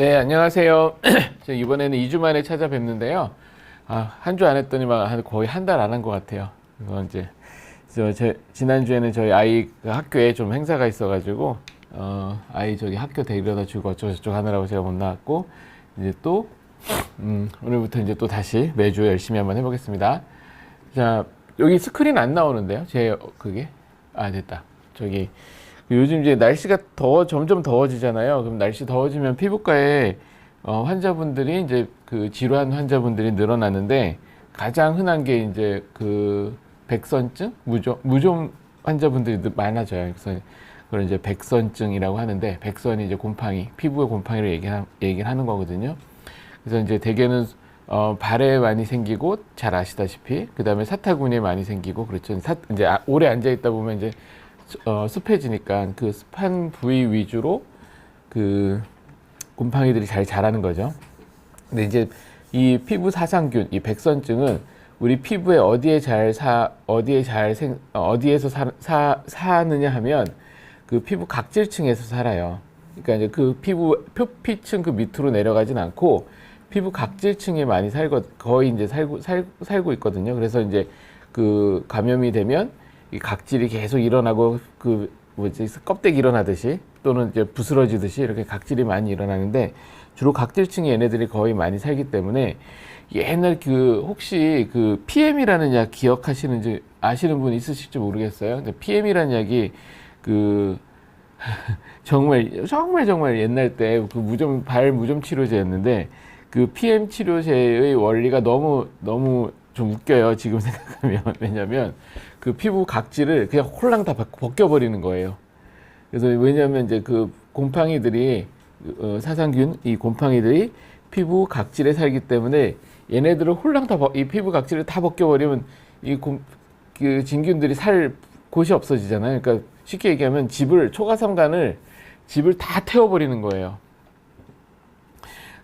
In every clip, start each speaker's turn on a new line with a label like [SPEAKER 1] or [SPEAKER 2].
[SPEAKER 1] 네, 안녕하세요. 저 이번에는 2주 만에 찾아뵙는데요. 아, 한 주 안 했더니만 한- 거의 한 달 안 한 것 같아요. 그래서 이제 저 제, 지난주에는 저희 아이 그 학교에 좀 행사가 있어가지고 어, 아이 저기 학교 데리러다 주고 어쩌고저쩌고 하느라고 제가 못 나왔고 이제 또 음, 오늘부터 이제 또 다시 매주 열심히 한번 해보겠습니다. 자, 여기 스크린 안 나오는데요? 제 어, 그게 아 됐다. 저기 요즘 이제 날씨가 더 점점 더워지잖아요. 그럼 날씨 더워지면 피부과에 어, 환자분들이 이제 그 질환 환자분들이 늘어나는데 가장 흔한 게 이제 그 백선증, 무좀 무좀 환자분들이 늘 많아져요. 그래서 그걸 이제 백선증이라고 하는데 백선이 이제 곰팡이, 피부의 곰팡이를 얘기하, 얘기를 하는 거거든요. 그래서 이제 대개는 어, 발에 많이 생기고 잘 아시다시피 그 다음에 사타구니에 많이 생기고 그렇죠. 사, 이제 아, 오래 앉아 있다 보면 이제 수- 어, 습해지니까 그 습한 부위 위주로 그 곰팡이들이 잘 자라는 거죠. 근데 이제 이 피부 사상균, 이 백선증은 우리 피부에 어디에 잘 사, 어디에 잘 생, 어, 어디에서 사, 사, 사느냐 하면 그 피부 각질층에서 살아요. 그러니까 이제 그 피부 표피층 그 밑으로 내려가진 않고 피부 각질층에 많이 살고 거의 이제 살고 살, 살고 있거든요. 그래서 이제 그 감염이 되면 이 각질이 계속 일어나고 그 뭐지 껍데기 일어나듯이 또는 이제 부스러지듯이 이렇게 각질이 많이 일어나는데 주로 각질층이 얘네들이 거의 많이 살기 때문에 옛날 그 혹시 그 PM이라는 약 기억하시는지 아시는 분 있으실지 모르겠어요. 근데 PM이라는 약이 그 정말 정말 정말 옛날 때 그 무좀 발 무좀 치료제였는데 그 PM 치료제의 원리가 너무 너무 좀 웃겨요. 지금 생각하면 왜냐하면 그 피부 각질을 그냥 홀랑 다 벗- 벗겨버리는 거예요. 그래서 왜냐하면 이제 그 곰팡이들이 어, 사상균 이 곰팡이들이 피부 각질에 살기 때문에 얘네들을 홀랑 다 이 피부 각질을 다 벗겨버리면 이 곰, 그 진균들이 살 곳이 없어지잖아요. 그러니까 쉽게 얘기하면 집을 초가삼간을 집을 다 태워버리는 거예요.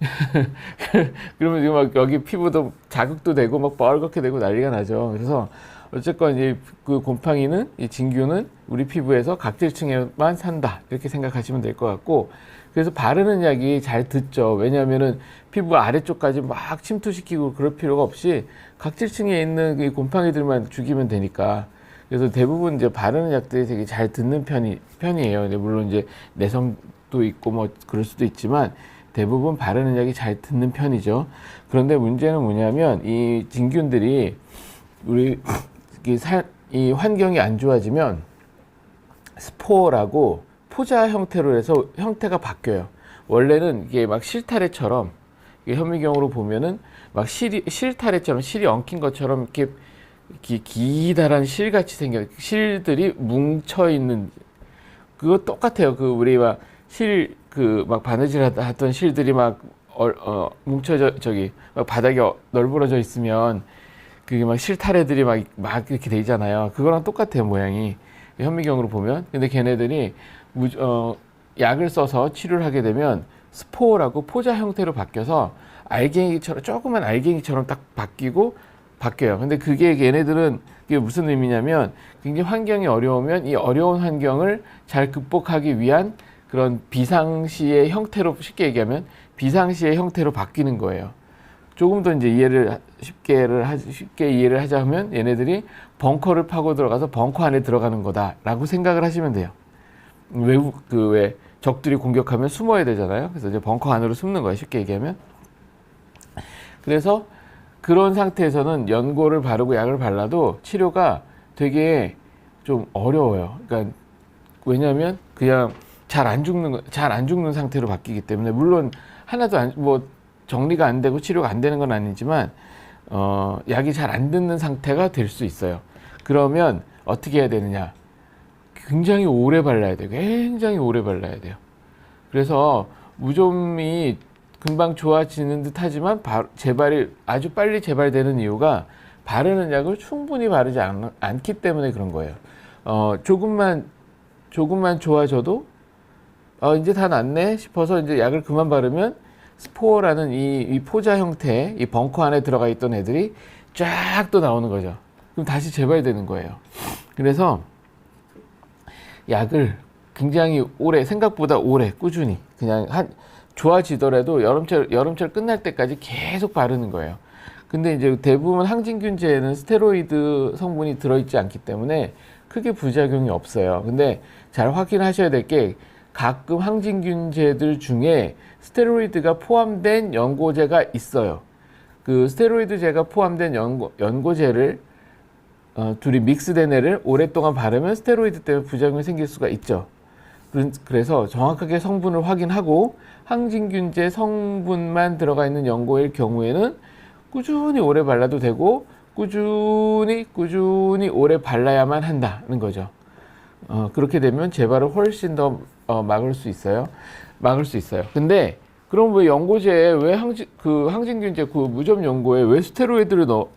[SPEAKER 1] 그러면 지금 막 여기 피부도 자극도 되고 막 뻘겋게 되고 난리가 나죠. 그래서 어쨌건 이제 그 곰팡이는 이 진균은 우리 피부에서 각질층에만 산다 이렇게 생각하시면 될 것 같고 그래서 바르는 약이 잘 듣죠. 왜냐하면은 피부 아래쪽까지 막 침투시키고 그럴 필요가 없이 각질층에 있는 이 곰팡이들만 죽이면 되니까. 그래서 대부분 이제 바르는 약들이 되게 잘 듣는 편이 편이에요. 근데 물론 이제 내성도 있고 뭐 그럴 수도 있지만 대부분 바르는 약이 잘 듣는 편이죠. 그런데 문제는 뭐냐면 이 진균들이 우리 이, 환경이 안 좋아지면 스포라고 포자 형태로 해서 형태가 바뀌어요. 원래는 이게 막 실타래처럼 현미경으로 보면은 막 실이 실타래처럼 실이 엉킨 것처럼 이렇게, 이렇게 기다란 실같이 생겨 실들이 뭉쳐 있는 그거 똑같아요. 그 우리 막 실 그 막 바느질 하던 실들이 막 어, 어, 뭉쳐져 저기 막 바닥에 어- 널브러져 있으면 그게 막 실타래들이 막, 막 이렇게 돼 있잖아요. 그거랑 똑같아요, 모양이. 현미경으로 보면. 근데 걔네들이 무, 어, 약을 써서 치료를 하게 되면 스포라고 포자 형태로 바뀌어서 알갱이처럼, 조그만 알갱이처럼 딱 바뀌고 바뀌어요. 근데 그게 얘네들은 그게 무슨 의미냐면 굉장히 환경이 어려우면 이 어려운 환경을 잘 극복하기 위한 그런 비상시의 형태로 쉽게 얘기하면 비상시의 형태로 바뀌는 거예요. 조금 더 이제 이해를 하- 쉽게를 하, 쉽게 이해를 하자면 얘네들이 벙커를 파고 들어가서 벙커 안에 들어가는 거다라고 생각을 하시면 돼요. 외국 그 왜 적들이 공격하면 숨어야 되잖아요. 그래서 이제 벙커 안으로 숨는 거예요. 쉽게 얘기하면. 그래서 그런 상태에서는 연고를 바르고 약을 발라도 치료가 되게 좀 어려워요. 그러니까 왜냐하면 그냥 잘 안 죽는 잘 안 죽는 상태로 바뀌기 때문에 물론 하나도 안, 뭐 정리가 안 되고 치료가 안 되는 건 아니지만 어, 약이 잘 안 듣는 상태가 될 수 있어요. 그러면 어떻게 해야 되느냐? 굉장히 오래 발라야 돼요. 굉장히 오래 발라야 돼요. 그래서 무좀이 금방 좋아지는 듯 하지만 바- 재발이 아주 빨리 재발되는 이유가 바르는 약을 충분히 바르지 않, 않기 때문에 그런 거예요. 어, 조금만, 조금만 좋아져도 어, 이제 다 낫네 싶어서 이제 약을 그만 바르면 스포라는 이, 이 포자 형태, 이 벙커 안에 들어가 있던 애들이 쫙 또 나오는 거죠. 그럼 다시 재발되는 거예요. 그래서 약을 굉장히 오래, 생각보다 오래, 꾸준히, 그냥 한, 좋아지더라도 여름철 여름철 끝날 때까지 계속 바르는 거예요. 근데 이제 대부분 항진균제에는 스테로이드 성분이 들어있지 않기 때문에 크게 부작용이 없어요. 근데 잘 확인하셔야 될 게 가끔 항진균제들 중에 스테로이드가 포함된 연고제가 있어요. 그 스테로이드제가 포함된 연고, 연고제를 어, 둘이 믹스된 애를 오랫동안 바르면 스테로이드 때문에 부작용이 생길 수가 있죠. 그래서 정확하게 성분을 확인하고 항진균제 성분만 들어가 있는 연고일 경우에는 꾸준히 오래 발라도 되고 꾸준히 꾸준히 오래 발라야만 한다는 거죠. 어, 그렇게 되면 재발을 훨씬 더 어, 막을 수 있어요. 막을 수 있어요. 근데 그럼 왜 연고제에 왜 항진 그 항진균제 그 무점 연고에 왜 스테로이드를 넣,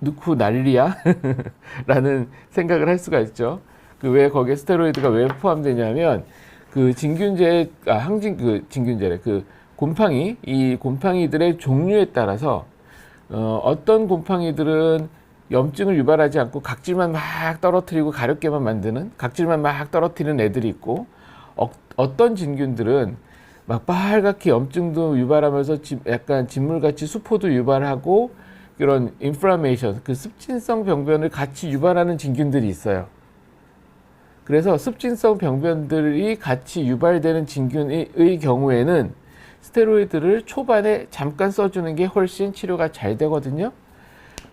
[SPEAKER 1] 넣고 난리야? 라는 생각을 할 수가 있죠. 그 왜 거기에 스테로이드가 왜 포함되냐면 그 진균제 아 항진 그 진균제래 그 곰팡이 이 곰팡이들의 종류에 따라서 어, 어떤 곰팡이들은 염증을 유발하지 않고 각질만 막 떨어뜨리고 가렵게만 만드는 각질만 막 떨어뜨리는 애들이 있고 어, 어떤 진균들은 막 빨갛게 염증도 유발하면서 지- 약간 진물같이 수포도 유발하고 그런 인플라메이션 그 습진성 병변을 같이 유발하는 진균들이 있어요. 그래서 습진성 병변들이 같이 유발되는 진균의 경우에는 스테로이드를 초반에 잠깐 써주는 게 훨씬 치료가 잘 되거든요.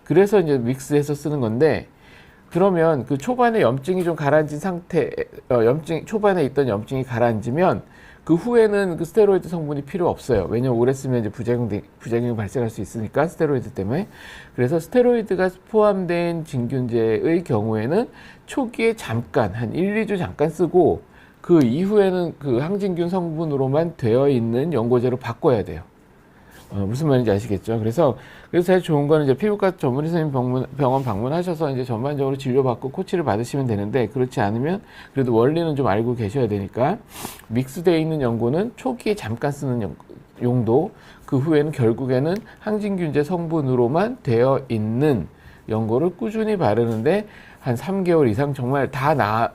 [SPEAKER 1] 그래서 이제 믹스해서 쓰는 건데 그러면 그 초반에 염증이 좀 가라앉은 상태, 어, 염증 초반에 있던 염증이 가라앉으면 그 후에는 그 스테로이드 성분이 필요 없어요. 왜냐면 오래 쓰면 이제 부작용 부작용이 발생할 수 있으니까 스테로이드 때문에. 그래서 스테로이드가 포함된 진균제의 경우에는 초기에 잠깐 한 1, 2주 잠깐 쓰고 그 이후에는 그 항진균 성분으로만 되어 있는 연고제로 바꿔야 돼요. 어, 무슨 말인지 아시겠죠? 그래서 그래서 제일 좋은 거는 이제 피부과 전문의 선생님 병문, 병원 방문하셔서 이제 전반적으로 진료받고 코치를 받으시면 되는데 그렇지 않으면 그래도 원리는 좀 알고 계셔야 되니까 믹스되어 있는 연고는 초기에 잠깐 쓰는 연- 용도 그 후에는 결국에는 항진균제 성분으로만 되어 있는 연고를 꾸준히 바르는데 한 3개월 이상 정말 다 나, 조-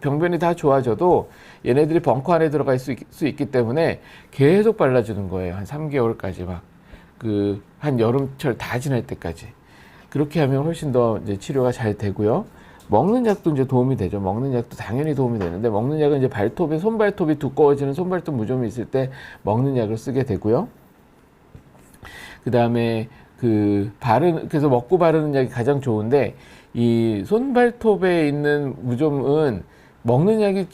[SPEAKER 1] 병변이 다 좋아져도 얘네들이 벙커 안에 들어갈 수, 있, 수 있기 때문에 계속 발라주는 거예요. 한 3개월까지 막. 그, 한 여름철 다 지날 때까지. 그렇게 하면 훨씬 더 이제 치료가 잘 되고요. 먹는 약도 이제 도움이 되죠. 먹는 약도 당연히 도움이 되는데, 먹는 약은 이제 발톱이, 손발톱이 두꺼워지는 손발톱 무좀이 있을 때 먹는 약을 쓰게 되고요. 그 다음에 그 바르는 그래서 먹고 바르는 약이 가장 좋은데 이 손발톱에 있는 무좀은 먹는 약이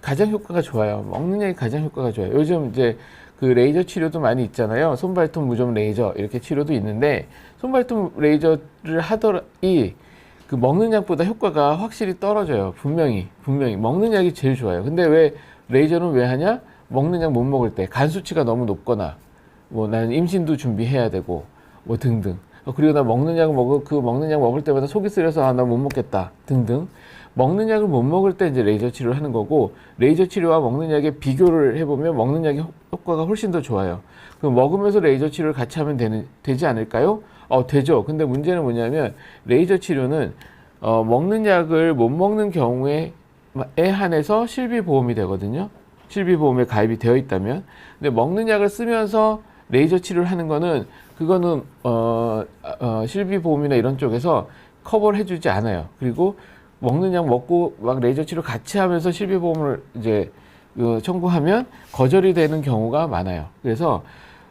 [SPEAKER 1] 가장 효과가 좋아요. 먹는 약이 가장 효과가 좋아요. 요즘 이제 그 레이저 치료도 많이 있잖아요. 손발톱 무좀 레이저 이렇게 치료도 있는데 손발톱 레이저를 하더라이 그 먹는 약보다 효과가 확실히 떨어져요. 분명히 분명히 먹는 약이 제일 좋아요. 근데 왜 레이저는 왜 하냐? 먹는 약 못 먹을 때 간 수치가 너무 높거나 뭐 나는 임신도 준비해야 되고 뭐 등등 어, 그리고 나 먹는 약 먹을 그 먹는 약 먹을 때마다 속이 쓰려서 아, 나 못 먹겠다 등등 먹는 약을 못 먹을 때 이제 레이저 치료를 하는 거고 레이저 치료와 먹는 약의 비교를 해보면 먹는 약의 효- 효과가 훨씬 더 좋아요. 그럼 먹으면서 레이저 치료를 같이 하면 되는 되지 않을까요? 어 되죠. 근데 문제는 뭐냐면 레이저 치료는 어, 먹는 약을 못 먹는 경우에 에 한해서 실비 보험이 되거든요. 실비 보험에 가입이 되어 있다면, 근데 먹는 약을 쓰면서 레이저 치료를 하는 거는 그거는 어, 어, 실비 보험이나 이런 쪽에서 커버를 해주지 않아요. 그리고 먹는 약 먹고 막 레이저 치료 같이 하면서 실비 보험을 이제 그 청구하면 거절이 되는 경우가 많아요. 그래서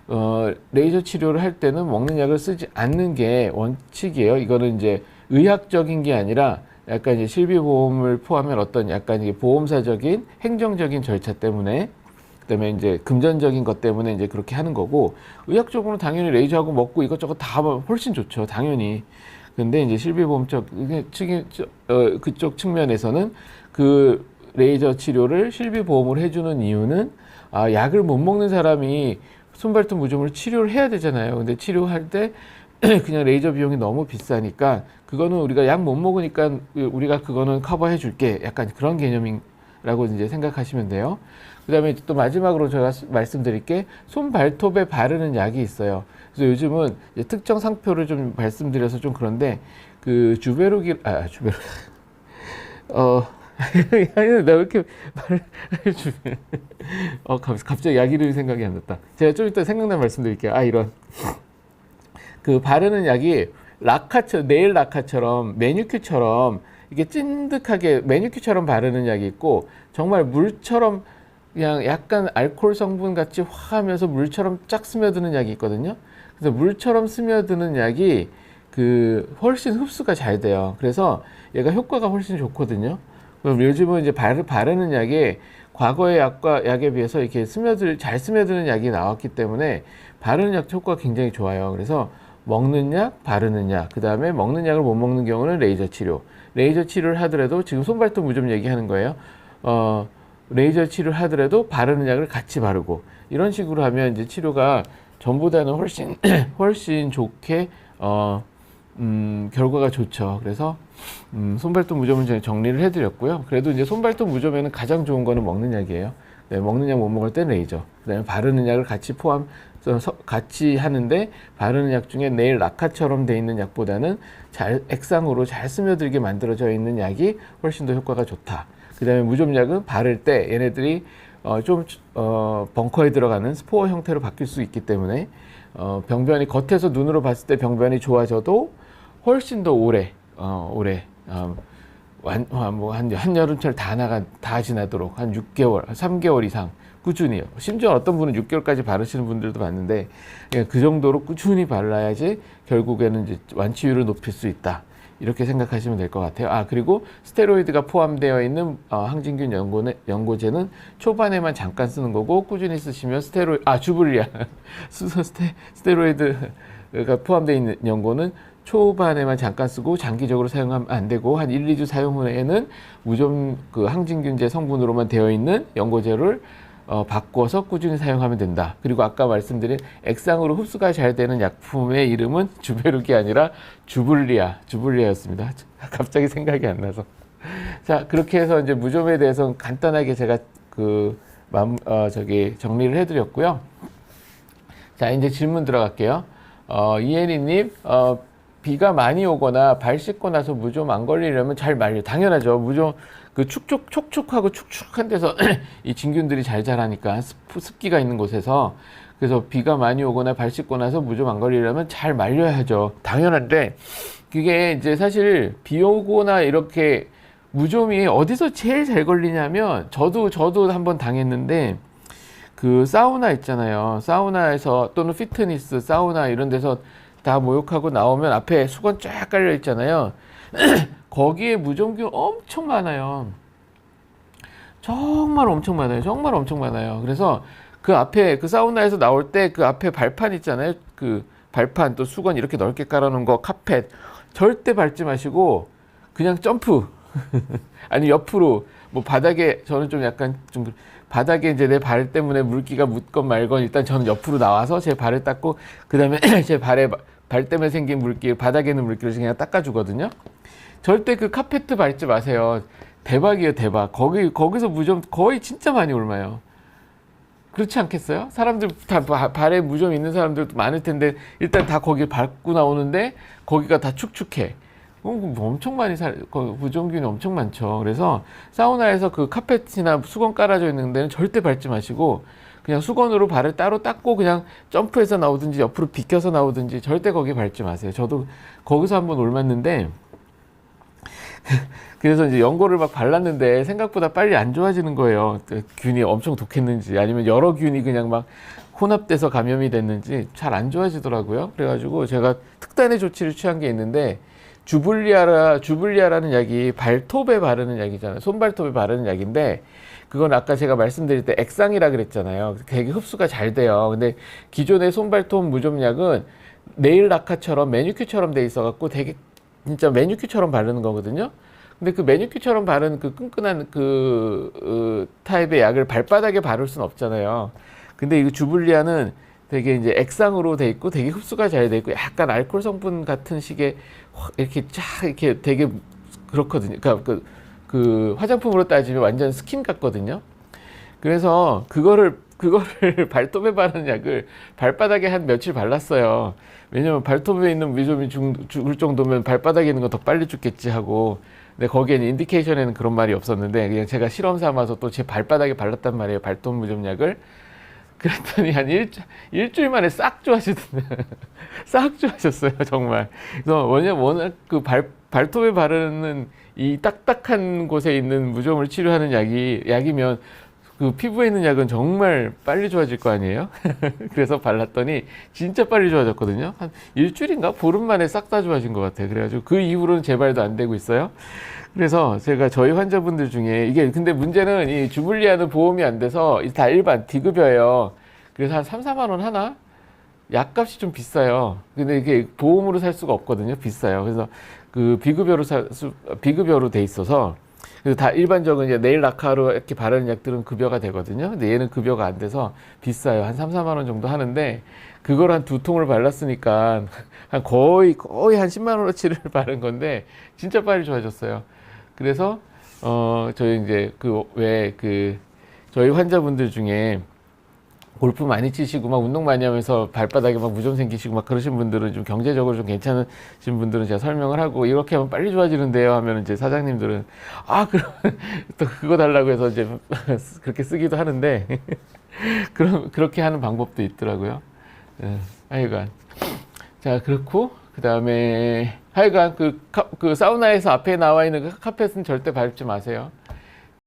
[SPEAKER 1] 어, 레이저 치료를 할 때는 먹는 약을 쓰지 않는 게 원칙이에요. 이거는 이제 의학적인 게 아니라 약간 이제 실비보험을 포함한 어떤 약간 이게 보험사적인 행정적인 절차 때문에 그다음에 이제 금전적인 것 때문에 이제 그렇게 하는 거고 의학적으로는 당연히 레이저하고 먹고 이것저것 다 하면 훨씬 좋죠. 당연히. 근데 이제 실비보험 쪽 이게 측이 어, 그쪽 측면에서는 그 레이저 치료를 실비보험으로 해주는 이유는 아 약을 못 먹는 사람이 손발톱 무좀을 치료를 해야 되잖아요. 근데 치료할 때 그냥 레이저 비용이 너무 비싸니까 그거는 우리가 약 못 먹으니까 우리가 그거는 커버해 줄게. 약간 그런 개념이 라고 이제 생각하시면 돼요. 그 다음에 또 마지막으로 제가 수- 말씀드릴 게 손발톱에 바르는 약이 있어요. 그래서 요즘은 특정 상표를 좀 말씀드려서 좀 그런데 그 주베르기 아 주베르 어 아니, 나 왜 이렇게 말을 해주면. 어, 갑- 갑자기 약 이름이 생각이 안 났다. 제가 좀 이따 생각나면 말씀드릴게요. 아, 이런. 그 바르는 약이 라카처, 네일 라카처럼, 매니큐처럼, 이게 찐득하게 매니큐처럼 바르는 약이 있고, 정말 물처럼 그냥 약간 알코올 성분 같이 화하면서 물처럼 쫙 스며드는 약이 있거든요. 그래서 물처럼 스며드는 약이 그 훨씬 흡수가 잘 돼요. 그래서 얘가 효과가 훨씬 좋거든요. 그럼 요즘은 이제 바르, 바르는 약에 과거의 약과 약에 비해서 이렇게 스며들 잘 스며드는 약이 나왔기 때문에 바르는 약 효과가 굉장히 좋아요. 그래서 먹는 약, 바르는 약, 그 다음에 먹는 약을 못 먹는 경우는 레이저 치료. 레이저 치료를 하더라도 지금 손발톱 무좀 얘기하는 거예요. 어, 레이저 치료를 하더라도 바르는 약을 같이 바르고 이런 식으로 하면 이제 치료가 전보다는 훨씬 훨씬 좋게 어, 음, 결과가 좋죠. 그래서 음, 손발톱 제가 정리를 해드렸고요. 그래도 이제 손발톱 무좀에는 가장 좋은 거는 먹는 약이에요. 네, 먹는 약 못 먹을 땐 레이저. 그다음에 바르는 약을 같이 포함 서- 같이 하는데 바르는 약 중에 네일 라카처럼 돼 있는 약보다는 잘 액상으로 잘 스며들게 만들어져 있는 약이 훨씬 더 효과가 좋다. 그다음에 무좀약은 바를 때 얘네들이 어, 좀 어, 벙커에 들어가는 스포어 형태로 바뀔 수 있기 때문에 어, 병변이 겉에서 눈으로 봤을 때 병변이 좋아져도 훨씬 더 오래 어, 오래 어, 완, 어, 뭐한 한 여름철 다 나가 다 지나도록 한 6개월, 한 3개월 이상 꾸준히요. 심지어 어떤 분은 6개월까지 바르시는 분들도 봤는데 예, 그 정도로 꾸준히 발라야지 결국에는 이제 완치율을 높일 수 있다. 이렇게 생각하시면 될 것 같아요. 아 그리고 스테로이드가 포함되어 있는 어, 항진균 연고는, 연고제는 초반에만 잠깐 쓰는 거고 꾸준히 쓰시면 스테로이 아 주불리아 수소 스테, 스테로이드가 포함되어 있는 연고는 초반에만 잠깐 쓰고 장기적으로 사용하면 안 되고 한 1, 2주 사용 후에는 무좀 그 항진균제 성분으로만 되어 있는 연고제를 어, 바꿔서 꾸준히 사용하면 된다. 그리고 아까 말씀드린 액상으로 흡수가 잘 되는 약품의 이름은 주베룩이 아니라 주불리아, 주불리아였습니다. 갑자기 생각이 안 나서. 자, 그렇게 해서 이제 무좀에 대해서 간단하게 제가 그, 맘, 어, 저기 정리를 해드렸고요. 자, 이제 질문 들어갈게요. 어, 이혜리님, 어, 비가 많이 오거나 발 씻고 나서 무좀 안 걸리려면 잘 말려. 당연하죠. 무좀 그 축축, 촉촉하고 축축한 데서 이 진균들이 잘 자라니까 습, 습기가 있는 곳에서 그래서 비가 많이 오거나 발 씻고 나서 무좀 안 걸리려면 잘 말려야죠. 당연한데 그게 이제 사실 비 오거나 이렇게 무좀이 어디서 제일 잘 걸리냐면 저도 저도 한번 당했는데 그 사우나 있잖아요. 사우나에서 또는 피트니스, 사우나 이런 데서 다 목욕하고 나오면 앞에 수건 쫙 깔려 있잖아요. 거기에 무좀균 엄청 많아요. 정말 엄청 많아요. 정말 엄청 많아요. 그래서 그 앞에 그 사우나에서 나올 때 그 앞에 발판 있잖아요. 그 발판 또 수건 이렇게 넓게 깔아놓은 거 카펫 절대 밟지 마시고 그냥 점프 아니 옆으로 뭐 바닥에 저는 좀 약간 좀 바닥에 이제 내 발 때문에 물기가 묻건 말건 일단 저는 옆으로 나와서 제 발을 닦고 그 다음에 제 발에 발 때문에 생긴 물기 바닥에 있는 물기를 그냥 닦아주거든요. 절대 그 카페트 밟지 마세요. 대박이에요, 대박. 거기 거기서 무좀 거의 진짜 많이 옮아요. 그렇지 않겠어요? 사람들 다 바- 발에 무좀 있는 사람들도 많을 텐데 일단 다 거기 밟고 나오는데 거기가 다 축축해. 뭐 엄청 많이 살, 거- 무좀균이 엄청 많죠. 그래서 사우나에서 그 카펫이나 수건 깔아져 있는 데는 절대 밟지 마시고 그냥 수건으로 발을 따로 닦고 그냥 점프해서 나오든지 옆으로 비켜서 나오든지 절대 거기 밟지 마세요. 저도 거기서 한번 옮았는데 그래서 이제 연고를 막 발랐는데 생각보다 빨리 안 좋아지는 거예요. 그 균이 엄청 독했는지 아니면 여러 균이 그냥 막 혼합돼서 감염이 됐는지 잘 안 좋아지더라고요. 그래가지고 제가 특단의 조치를 취한 게 있는데 주불리아라 주불리아라는 약이 발톱에 바르는 약이잖아요. 손발톱에 바르는 약인데 그건 아까 제가 말씀드릴 때 액상이라 그랬잖아요. 되게 흡수가 잘 돼요. 근데 기존의 손발톱 무좀약은 네일 라카처럼 매니큐처럼 돼 있어 갖고 되게 진짜 매니큐처럼 바르는 거거든요. 근데 그 매니큐처럼 바른 그 끈끈한 그 어, 타입의 약을 발바닥에 바를 수는 없잖아요. 근데 이거 주불리아는 되게 이제 액상으로 돼 있고 되게 흡수가 잘 돼 있고 약간 알코올 성분 같은 식의 확 이렇게 쫙 이렇게 되게 그렇거든요. 그러니까 그, 그 화장품으로 따지면 완전 스킨 같거든요. 그래서 그거를 그거를 발톱에 바르는 약을 발바닥에 한 며칠 발랐어요. 왜냐면 발톱에 있는 죽- 죽을 정도면 발바닥에 있는 건 더 빨리 죽겠지 하고. 근데 거기에는 인디케이션에는 그런 말이 없었는데 그냥 제가 실험 삼아서 또 제 발바닥에 발랐단 말이에요. 발톱 무좀약을. 그랬더니 한 일, 일주일 만에 싹 좋아지던데. 싹 좋아졌어요, 정말. 그래서 왜냐면 워낙 그 발, 발톱에 바르는 이 딱딱한 곳에 있는 무좀을 치료하는 약이, 약이면 그 피부에 있는 약은 정말 빨리 좋아질 거 아니에요? 그래서 발랐더니 진짜 빨리 좋아졌거든요. 한 일주일인가? 보름 만에 싹 다 좋아진 것 같아요. 그래가지고 그 이후로는 재발도 안 되고 있어요. 그래서 제가 저희 환자분들 중에 이게 근데 문제는 이 주블리아는 보험이 안 돼서 이다 일반 D급여예요. 그래서 한 3, 4만 원 하나? 약값이 좀 비싸요. 근데 이게 보험으로 살 수가 없거든요. 비싸요. 그래서 그 비급여로 살 수, 비급여로 돼 있어서 그래서 다 일반적인 이제 네일 라카로 이렇게 바르는 약들은 급여가 되거든요. 근데 얘는 급여가 안 돼서 비싸요. 한 3, 4만 원 정도 하는데 그걸 한 두 통을 발랐으니까 한 거의 거의 한 10만 원어치를 바른 건데 진짜 빨리 좋아졌어요. 그래서 어 저희 이제 그 왜그 저희 환자분들 중에 골프 많이 치시고 막 운동 많이 하면서 발바닥에 막 무좀 생기시고 막 그러신 분들은 좀 경제적으로 좀 괜찮으신 분들은 제가 설명을 하고 이렇게 하면 빨리 좋아지는데요 하면 이제 사장님들은 아 그럼 또 그거 달라고 해서 이제 그렇게 쓰기도 하는데 그럼 그렇게 하는 방법도 있더라고요. 예, 하여간 자 그렇고 그 다음에 하여간 그, 카- 그 사우나에서 앞에 나와 있는 그 카펫은 절대 밟지 마세요.